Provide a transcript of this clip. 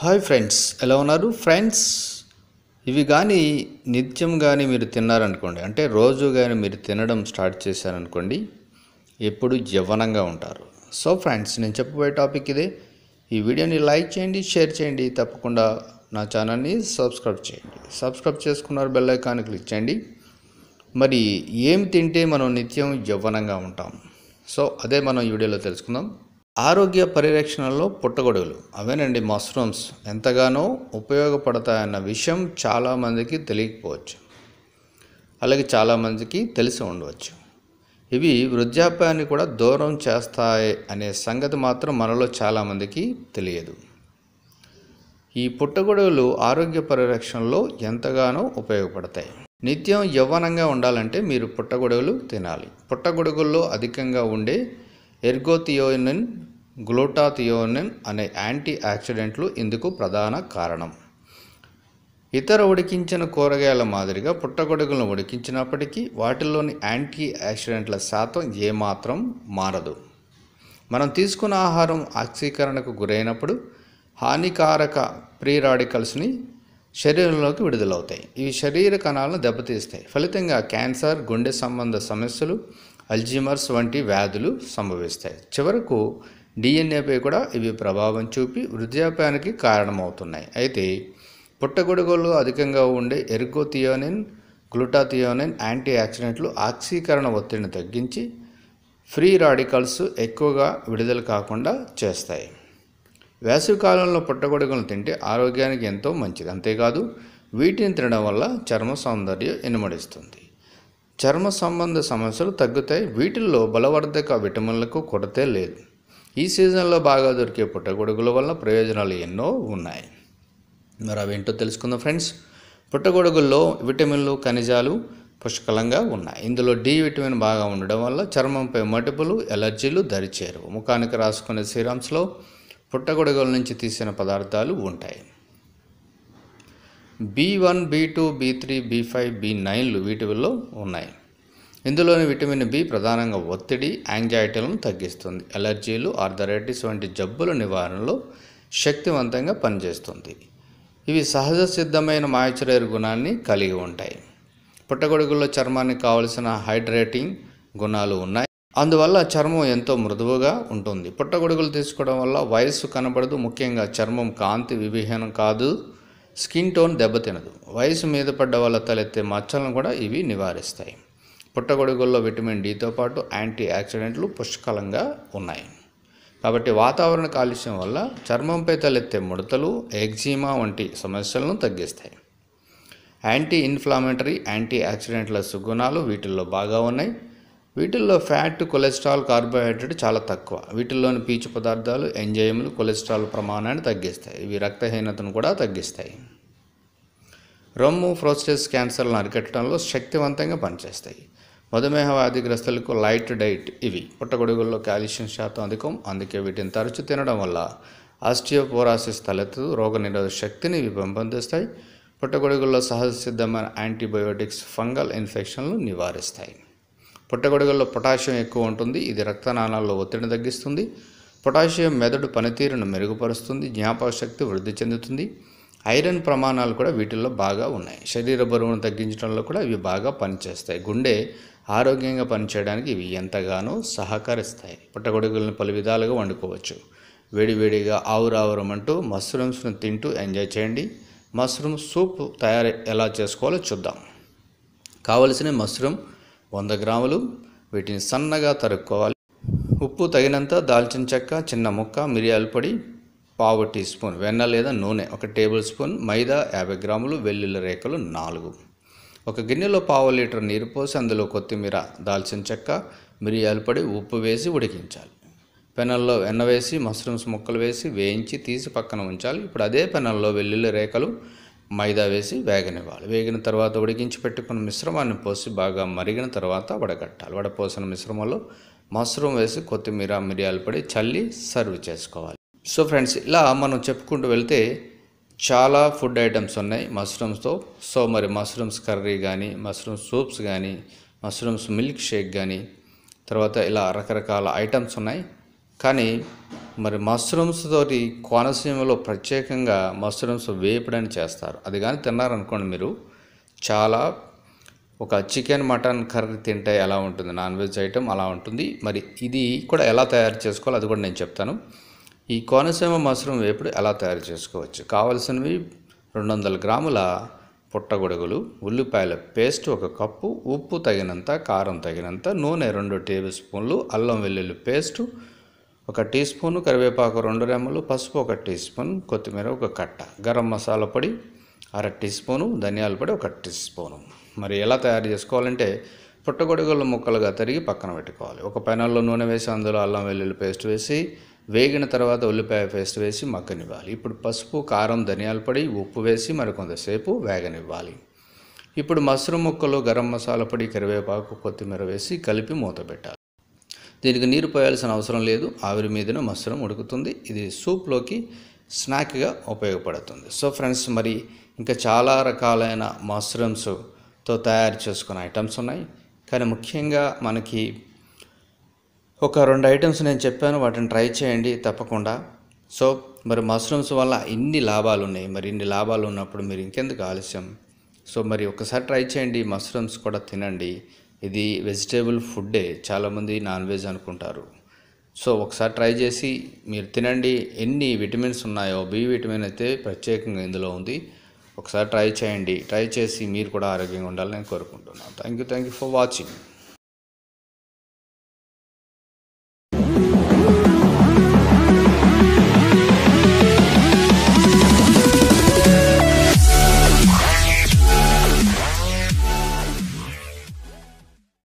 Hi friends ఎలా ఉన్నారు? Friends ఇవి కానీ నిత్యం కానీ మీరు తిన్నారనుకోండి అంటే రోజు కానీ మీరు తినడం స్టార్ట్ చేశారనుకోండి ఎప్పుడు యవ్వనంగా ఉంటారు. సో ఫ్రెండ్స్ నేను చెప్పబోయే టాపిక్ ఇదే. ఈ వీడియోని లైక్ చేయండి షేర్ చేయండి తప్పకుండా నా ఛానల్ని సబ్స్క్రైబ్ చేయండి. సబ్స్క్రైబ్ చేసుకున్నారు బెల్ ఐకాన్ క్లిక్ చేయండి. మరి ఏం తింటే మనం నిత్యం యవ్వనంగా ఉంటాం? సో అదే మనం ఈ వీడియోలో తెలుసుకుందాం. ఆరోగ్య పరిరక్షణలో పుట్టగొడుగులు. అవేనండి మష్రూమ్స్. ఎంతగానో ఉపయోగపడతాయన్న విషయం చాలామందికి తెలియకపోవచ్చు. అలాగే చాలామందికి తెలిసి ఉండవచ్చు. ఇవి వృద్ధాప్యాన్ని కూడా దూరం చేస్తాయి అనే సంగతి మాత్రం మనలో చాలామందికి తెలియదు. ఈ పుట్టగొడుగులు ఆరోగ్య పరిరక్షణలో ఎంతగానో ఉపయోగపడతాయి. నిత్యం యవ్వనంగా ఉండాలంటే మీరు పుట్టగొడుగులు తినాలి. పుట్టగొడుగుల్లో అధికంగా ఉండే ఎర్గోథియోనిన్ గ్లూటాథియోనిన్ అనే యాంటీ ఆక్సిడెంట్లు ఇందుకు ప్రధాన కారణం. ఇతర ఉడికించిన కూరగాయల మాదిరిగా పుట్టగొడుగులను ఉడికించినప్పటికీ వాటిల్లోని యాంటీ ఆక్సిడెంట్ల శాతం ఏమాత్రం మారదు. మనం తీసుకున్న ఆహారం ఆక్సీకరణకు గురైనప్పుడు హానికారక ప్రీ రాడికల్స్ని శరీరంలోకి విడుదలవుతాయి. ఇవి శరీర కణాలను దెబ్బతీస్తాయి. ఫలితంగా క్యాన్సర్ గుండె సంబంధ సమస్యలు అల్జీమర్స్ వంటి వ్యాధులు సంభవిస్తాయి. చివరకు డిఎన్ఏపై కూడా ఇవి ప్రభావం చూపి వృద్ధాప్యానికి కారణమవుతున్నాయి. అయితే పుట్టగొడుగుల్లో అధికంగా ఉండే ఎర్గోథియోనిన్ గ్లూటాథియోనిన్ యాంటీ ఆక్సిడెంట్లు ఆక్సీకరణ ఒత్తిడిని తగ్గించి ఫ్రీ రాడికల్స్ ఎక్కువగా విడుదల కాకుండా చేస్తాయి. వేసవికాలంలో పుట్టగొడుగులను తింటే ఆరోగ్యానికి ఎంతో మంచిది. అంతేకాదు వీటిని తినడం వల్ల చర్మ సౌందర్యం ఇనుమడిస్తుంది. చర్మ సంబంధ సమస్యలు తగ్గుతాయి. వీటిల్లో బలవర్ధక విటమిన్లకు కొరతే లేదు. ఈ సీజన్లో బాగా దొరికే పుట్టగొడుగుల వల్ల ప్రయోజనాలు ఎన్నో ఉన్నాయి. మరి అవేంటో తెలుసుకుందాం ఫ్రెండ్స్. పుట్టగొడుగుల్లో విటమిన్లు ఖనిజాలు పుష్కలంగా ఉన్నాయి. ఇందులో డి విటమిన్ బాగా ఉండడం వల్ల చర్మంపై మటుపులు ఎలర్జీలు దరిచేరు ముఖానికి రాసుకునే సిరమ్స్లో పుట్టగొడుగుల నుంచి తీసిన పదార్థాలు ఉంటాయి. B one B two B three B five B నైన్లు వీటిలో ఉన్నాయి. ఇందులోని విటమిన్ బి ప్రధానంగా ఒత్తిడి యాంగ్జైటీలను తగ్గిస్తుంది. ఎలర్జీలు ఆర్థరైటిస్ వంటి జబ్బుల నివారణలో శక్తివంతంగా పనిచేస్తుంది. ఇవి సహజ సిద్ధమైన మాయిశ్చరైజర్ గుణాన్ని కలిగి ఉంటాయి. పుట్టగొడుగుల్లో చర్మానికి కావలసిన హైడ్రేటింగ్ గుణాలు ఉన్నాయి. అందువల్ల చర్మం ఎంతో మృదువుగా ఉంటుంది. పుట్టగొడుగులు తీసుకోవడం వల్ల వయస్సు కనబడదు. ముఖ్యంగా చర్మం కాంతి వివిహనం కాదు. స్కిన్ టోన్ దెబ్బతినదు. వయసు మీద పడ్డ వాళ్ళ తలెత్తే మచ్చలను కూడా ఇవి నివారిస్తాయి. పుట్టగొడుగుల్లో విటమిన్ డితో పాటు యాంటీ యాక్సిడెంట్లు పుష్కలంగా ఉన్నాయి. కాబట్టి వాతావరణ కాలుష్యం వల్ల చర్మంపై తలెత్తే ముడతలు ఎగ్జీమా వంటి సమస్యలను తగ్గిస్తాయి. యాంటీ ఇన్ఫ్లామేటరీ యాంటీ యాక్సిడెంట్ల సుగుణాలు వీటిల్లో బాగా ఉన్నాయి. వీటిల్లో ఫ్యాట్ కొలెస్ట్రాల్ కార్బోహైడ్రేట్ చాలా తక్కువ. వీటిల్లోని పీచు పదార్థాలు ఎంజైములు కొలెస్ట్రాల్ ప్రమాణాన్ని తగ్గిస్తాయి. ఇవి రక్తహీనతను కూడా తగ్గిస్తాయి. రొమ్ము ప్రోస్టేస్ క్యాన్సర్లను అరికట్టడంలో శక్తివంతంగా పనిచేస్తాయి. మధుమేహ వ్యాధిగ్రస్తులకు లైట్ డైట్ ఇవి. పుట్టగొడుగుల్లో కాల్షియం శాతం అధికం. అందుకే వీటిని తరచు తినడం వల్ల ఆస్టియోపోరాసిస్ తలెత్తు రోగనిరోధక శక్తిని ఇవి పెంపొందిస్తాయి. పుట్టగొడుగుల్లో సహజ సిద్ధమైన యాంటీబయోటిక్స్ ఫంగల్ ఇన్ఫెక్షన్లు నివారిస్తాయి. పుట్టగొడుగుల్లో పొటాషియం ఎక్కువ ఉంటుంది. ఇది రక్తనాళాల్లో ఒత్తిడిని తగ్గిస్తుంది. పొటాషియం మెదడు పనితీరును మెరుగుపరుస్తుంది. జ్ఞాపకశక్తి వృద్ధి చెందుతుంది. ఐరన్ ప్రమాణాలు కూడా వీటిల్లో బాగా ఉన్నాయి. శరీర బరువును తగ్గించడంలో కూడా ఇవి బాగా పనిచేస్తాయి. గుండె ఆరోగ్యంగా పనిచేయడానికి ఇవి ఎంతగానో సహకరిస్తాయి. పుట్టగొడుగులను పలు విధాలుగా వండుకోవచ్చు. వేడివేడిగా ఆవురావురం అంటూ మష్రూమ్స్ను తింటూ ఎంజాయ్ చేయండి. మష్రూమ్ సూప్ తయారు ఎలా చేసుకోవాలో చూద్దాం. కావలసిన మష్రూమ్ వంద గ్రాములు వీటిని సన్నగా తరుక్కోవాలి. ఉప్పు తగినంత దాల్చిన చెక్క చిన్న ముక్క మిరియాల పొడి పావు టీ స్పూన్ వెన్న లేదా నూనె ఒక టేబుల్ స్పూన్ మైదా యాభై గ్రాములు వెల్లుల్లి రేఖలు నాలుగు. ఒక గిన్నెలో పావు లీటర్ నీరు పోసి అందులో కొత్తిమీర దాల్చిన చెక్క మిరియాల పొడి ఉప్పు వేసి ఉడికించాలి. పెనంలో వెన్న వేసి మష్రూమ్స్ ముక్కలు వేసి వేయించి తీసి పక్కన ఉంచాలి. ఇప్పుడు అదే పెనంలో వెల్లుల్లి రేఖలు మైదా వేసి వేగనివ్వాలి. వేగిన తర్వాత ఉడికించి పెట్టుకున్న మిశ్రమాన్ని పోసి బాగా మరిగిన తర్వాత వడగట్టాలి. వడపోసిన మిశ్రమంలో మష్రూమ్ వేసి కొత్తిమీర మిరియాలు పడి చల్లి సర్వ్ చేసుకోవాలి. సో ఫ్రెండ్స్ ఇలా మనం చెప్పుకుంటూ వెళ్తే చాలా ఫుడ్ ఐటమ్స్ ఉన్నాయి. మష్రూమ్స్తో సో మరి మష్రూమ్స్ కర్రీ కానీ మష్రూమ్ సూప్స్ కానీ మష్రూమ్స్ మిల్క్ షేక్ కానీ తర్వాత ఇలా రకరకాల ఐటమ్స్ ఉన్నాయి. కానీ మరి మష్రూమ్స్ తోటి కోనసీమలో ప్రత్యేకంగా మష్రూమ్స్ వేపుడని చేస్తారు. అది కానీ తిన్నారనుకోండి మీరు చాలా ఒక చికెన్ మటన్ కర్రీ తింటే ఎలా ఉంటుంది? నాన్ వెజ్ ఐటెం అలా ఉంటుంది. మరి ఇది కూడా ఎలా తయారు చేసుకోవాలో? అది కూడా నేను చెప్తాను. ఈ కోనసీమ మష్రూమ్ వేపుడు ఎలా తయారు చేసుకోవచ్చు? కావలసినవి రెండు వందల గ్రాముల పుట్టగొడుగులు ఉల్లిపాయల పేస్ట్ ఒక కప్పు ఉప్పు తగినంత కారం తగినంత నూనె రెండు టేబుల్ స్పూన్లు అల్లం వెల్లుల్లి పేస్టు ఒక టీ స్పూను కరివేపాకు రెండు రెమ్మలు పసుపు ఒక టీ స్పూన్ కొత్తిమీర ఒక కట్ట గరం మసాలా పొడి అర టీ స్పూను ధనియాల పొడి ఒక టీ స్పూను. మరి ఎలా తయారు చేసుకోవాలంటే పుట్టగొడుగుల ముక్కలుగా తరిగి పక్కన పెట్టుకోవాలి. ఒక పెనంలో నూనె వేసి అందులో అల్లం వెల్లుల్లి పేస్ట్ వేసి వేగిన తర్వాత ఉల్లిపాయ పేస్ట్ వేసి మగ్గనివ్వాలి. ఇప్పుడు పసుపు కారం ధనియాల పొడి ఉప్పు వేసి మరి కొంతసేపు వేగనివ్వాలి. ఇప్పుడు మసరు ముక్కలు గరం మసాలా పొడి కరివేపాకు కొత్తిమీర వేసి కలిపి మూత పెట్టాలి. దీనికి నీరు పోయాల్సిన అవసరం లేదు. ఆవిరి మీదనే మష్రూమ్ ఉడుకుతుంది. ఇది సూప్లోకి స్నాక్గా ఉపయోగపడుతుంది. సో ఫ్రెండ్స్ మరి ఇంకా చాలా రకాలైన మష్రూమ్స్తో తయారు చేసుకున్న ఐటమ్స్ ఉన్నాయి. కానీ ముఖ్యంగా మనకి ఒక రెండు ఐటమ్స్ నేను చెప్పాను. వాటిని ట్రై చేయండి తప్పకుండా. సో మరి మష్రూమ్స్ వల్ల ఇన్ని లాభాలు ఉన్నాయి. మరి ఇన్ని లాభాలు ఉన్నప్పుడు మీరు ఇంకెందుకు ఆలస్యం? సో మరి ఒకసారి ట్రై చేయండి. మష్రూమ్స్ కూడా తినండి. ఇది వెజిటేబుల్ ఫుడ్డే చాలామంది నాన్ వెజ్ అనుకుంటారు. సో ఒకసారి ట్రై చేసి మీరు తినండి. ఎన్ని విటమిన్స్ ఉన్నాయో బి విటమిన్ అయితే ప్రత్యేకంగా ఇందులో ఉంది. ఒకసారి ట్రై చేయండి. ట్రై చేసి మీరు కూడా ఆరోగ్యంగా ఉండాలని నేను కోరుకుంటున్నాను. Thank you thank you for watching